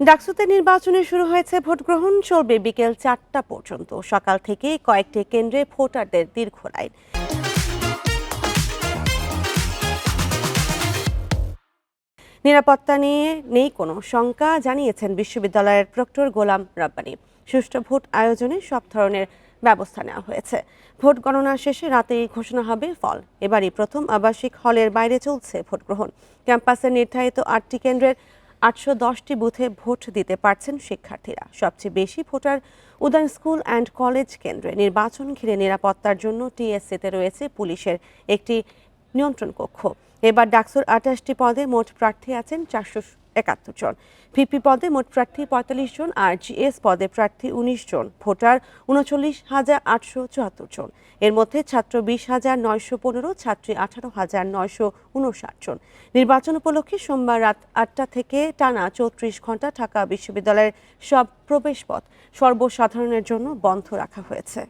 ডাকসুতে নির্বাচনে শুরু হয়েছে ভোট গ্রহণ চলবে বিকেল চারটা পর্যন্ত। সকাল থেকে কয়েকটি কেন্দ্রে ভোটারদের দীর্ঘ লাইন। নিরাপত্তা নিয়ে নেই কোনো শঙ্কা, জানিয়েছেন বিশ্ববিদ্যালয়ের প্রক্টর গোলাম রাব্বানি। সুষ্ঠু ভোট আয়োজনে সব ধরনের ব্যবস্থা নেওয়া হয়েছে। ভোট গণনা শেষে রাতেই ঘোষণা হবে ফল। এবারই প্রথম আবাসিক হলের বাইরে চলছে ভোট গ্রহণ ক্যাম্পাসের নির্ধারিত আটটি কেন্দ্রের আটশো দশটি বুথে ভোট দিতে পারছেন শিক্ষার্থীরা। সবচেয়ে বেশি ভোটার উদান স্কুল অ্যান্ড কলেজ কেন্দ্রে। নির্বাচন ঘিরে নিরাপত্তার জন্য টিএসসিতে রয়েছে পুলিশের একটি নিয়ন্ত্রণ কক্ষ। এবার ডাকসুর আঠাশটি পদে মোট প্রার্থী আছেন চারশো একাত্তর জন। ভিপি পদে মোট প্রার্থী পঁয়তাল্লিশ জন, আর জিএস পদে প্রার্থী উনিশ জন। ভোটার উনচল্লিশ হাজার আটশো চুয়াত্তর জন। এর মধ্যে ছাত্র বিশ হাজার নয়শো পনেরো, ছাত্রী আঠারো হাজার নয়শো উনষাট জন। নির্বাচন উপলক্ষে সোমবার রাত আটটা থেকে টানা চৌত্রিশ ঘণ্টা ঢাকা বিশ্ববিদ্যালয়ের সব প্রবেশপথ সর্বসাধারণের জন্য বন্ধ রাখা হয়েছে।